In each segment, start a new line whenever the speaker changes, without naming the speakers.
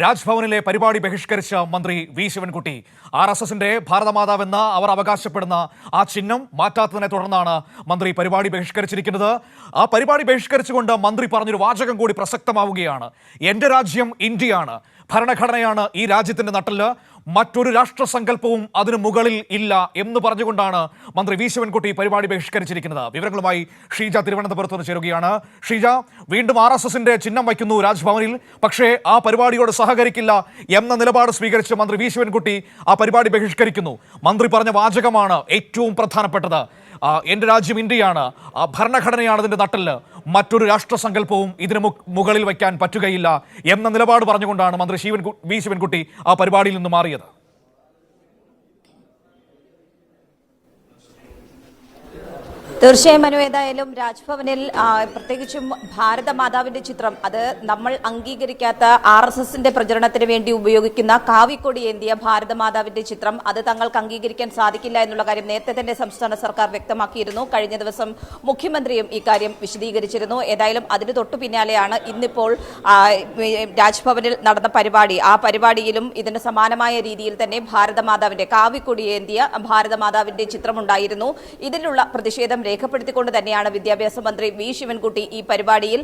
രാജ്ഭവനിലെ പരിപാടി ബഹിഷ്കരിച്ച മന്ത്രി V. Sivankutty R S എസിന്റെ ഭാരതമാതാവെന്ന് അവർ അവകാശപ്പെടുന്ന ആ ചിഹ്നം മാറ്റാത്തതിനെ തുടർന്നാണ് മന്ത്രി പരിപാടി ബഹിഷ്കരിച്ചിരിക്കുന്നത്. ആ പരിപാടി ബഹിഷ്കരിച്ചുകൊണ്ട് മന്ത്രി പറഞ്ഞൊരു വാചകം കൂടി പ്രസക്തമാവുകയാണ്. എന്റെ രാജ്യം ഇന്ത്യയാണ്. ഭരണഘടനയാണ് ഈ രാജ്യത്തിന്റെ നട്ടൽ മറ്റൊരു രാഷ്ട്രസങ്കല്പവും അതിനു മുകളിൽ ഇല്ല എന്ന് പറഞ്ഞുകൊണ്ടാണ് മന്ത്രി വി ശിവൻകുട്ടി പരിപാടി ബഹിഷ്കരിച്ചിരിക്കുന്നത്. വിവരങ്ങളുമായി ഷീജ തിരുവനന്തപുരത്ത് നിന്ന് ചേരുകയാണ്. ഷീജ വീണ്ടും ആർ എസ് എസിന്റെ ചിഹ്നം വയ്ക്കുന്നു രാജ്ഭവനിൽ. പക്ഷേ ആ പരിപാടിയോട് സഹകരിക്കില്ല എന്ന നിലപാട് സ്വീകരിച്ച് മന്ത്രി വി ശിവൻകുട്ടി ആ പരിപാടി ബഹിഷ്കരിക്കുന്നു. മന്ത്രി പറഞ്ഞ വാചകമാണ് ഏറ്റവും പ്രധാനപ്പെട്ടത്. എന്റെ രാജ്യം ഇന്ത്യയാണ്. ഭരണഘടനയാണ് ഇതിന്റെ നട്ടൽ മറ്റൊരു രാഷ്ട്രസങ്കല്പവും ഇതിന് മുകളിൽ വയ്ക്കാൻ പറ്റുകയില്ല എന്ന നിലപാട് പറഞ്ഞുകൊണ്ടാണ് മന്ത്രി ശിവൻ വി ശിവൻകുട്ടി ആ പരിപാടിയിൽ നിന്ന് മാറിയത്.
തീർച്ചയായും മനു ഏതായാലും രാജ്ഭവനിൽ പ്രത്യേകിച്ചും ഭാരത മാതാവിന്റെ ചിത്രം അത് നമ്മൾ അംഗീകരിക്കാത്ത ആർ എസ് എസിന്റെ പ്രചരണത്തിന് വേണ്ടി ഉപയോഗിക്കുന്ന കാവിക്കൊടി ഏന്തിയ ഭാരത മാതാവിന്റെ ചിത്രം അത് തങ്ങൾക്ക് അംഗീകരിക്കാൻ സാധിക്കില്ല എന്നുള്ള കാര്യം നേരത്തെ തന്നെ സംസ്ഥാന സർക്കാർ വ്യക്തമാക്കിയിരുന്നു. കഴിഞ്ഞ ദിവസം മുഖ്യമന്ത്രിയും ഇക്കാര്യം വിശദീകരിച്ചിരുന്നു. ഏതായാലും അതിന് തൊട്ടു പിന്നാലെയാണ് ഇന്നിപ്പോൾ രാജ്ഭവനിൽ നടന്ന പരിപാടി. ആ പരിപാടിയിലും ഇതിന് സമാനമായ രീതിയിൽ തന്നെ ഭാരത മാതാവിന്റെ കാവിക്കൊടി ഏന്തിയ ഭാരത മാതാവിന്റെ ചിത്രമുണ്ടായിരുന്നു. ഇതിലുള്ള പ്രതിഷേധം രേഖപ്പെടുത്തിക്കൊണ്ട് തന്നെയാണ് വിദ്യാഭ്യാസ മന്ത്രി വി ശിവൻകുട്ടി ഈ പരിപാടിയിൽ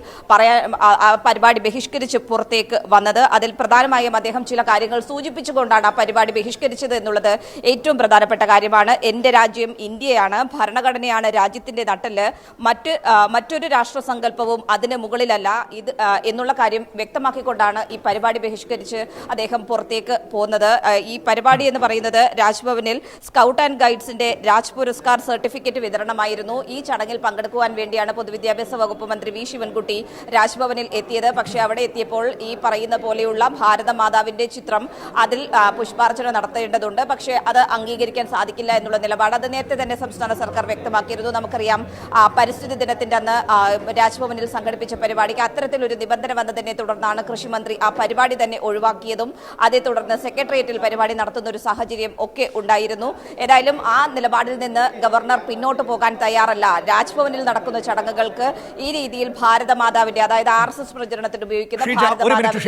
പരിപാടി ബഹിഷ്കരിച്ച് പുറത്തേക്ക് വന്നത്. അതിൽ പ്രധാനമായും അദ്ദേഹം ചില കാര്യങ്ങൾ സൂചിപ്പിച്ചുകൊണ്ടാണ് ആ പരിപാടി ബഹിഷ്കരിച്ചത് എന്നുള്ളത് ഏറ്റവും പ്രധാനപ്പെട്ട കാര്യമാണ്. എന്റെ രാജ്യം ഇന്ത്യയാണ്. ഭരണഘടനയാണ് രാജ്യത്തിന്റെ നട്ടൽ മറ്റ് മറ്റൊരു രാഷ്ട്ര സങ്കല്പവും അതിന് മുകളിലല്ല. ഇത് എന്നുള്ള കാര്യം വ്യക്തമാക്കിക്കൊണ്ടാണ് ഈ പരിപാടി ബഹിഷ്കരിച്ച് അദ്ദേഹം പുറത്തേക്ക് പോകുന്നത് ഈ പരിപാടി എന്ന് പറയുന്നത് രാജ്ഭവനിൽ സ്കൗട്ട് ആൻഡ് ഗൈഡ്സിന്റെ രാജ് പുരസ്കാർ സർട്ടിഫിക്കറ്റ് വിതരണമായിരുന്നു. ഈ ചടങ്ങിൽ പങ്കെടുക്കുവാൻ വേണ്ടിയാണ് പൊതുവിദ്യാഭ്യാസ വകുപ്പ് മന്ത്രി വി ശിവൻകുട്ടി രാജ്ഭവനിൽ എത്തിയത്. പക്ഷേ അവിടെ എത്തിയപ്പോൾ ഈ പറയുന്ന പോലെയുള്ള ഭാരത മാതാവിന്റെ ചിത്രം അതിൽ പുഷ്പാർച്ചന നടത്തേണ്ടതുണ്ട്. പക്ഷേ അത് അംഗീകരിക്കാൻ സാധിക്കില്ല എന്നുള്ള നിലപാട് അത് നേരത്തെ തന്നെ സംസ്ഥാന സർക്കാർ വ്യക്തമാക്കിയിരുന്നു. നമുക്കറിയാം പരിസ്ഥിതി ദിനത്തിന്റെ അന്ന് രാജ്ഭവനിൽ സംഘടിപ്പിച്ച പരിപാടിക്ക് അത്തരത്തിലൊരു നിബന്ധന വന്നതിനെ തുടർന്നാണ് കൃഷിമന്ത്രി ആ പരിപാടി തന്നെ ഒഴിവാക്കിയതും അതേ തുടർന്ന് സെക്രട്ടേറിയറ്റിൽ പരിപാടി നടത്തുന്ന ഒരു സാഹചര്യം ഒക്കെ ഉണ്ടായിരുന്നു. ഏതായാലും ആ നിലപാടിൽ നിന്ന് ഗവർണർ പിന്നോട്ട് പോകാൻ തയ്യാറല്ല. രാജ്ഭവനിൽ നടക്കുന്ന ചടങ്ങുകൾക്ക് ഈ രീതിയിൽ ഭാരതമാതാവിന്റെ അതായത് ആർ എസ് എസ് പ്രചരണത്തിന് ഉപയോഗിക്കുന്ന ഭാരതമാതാവിന്റെ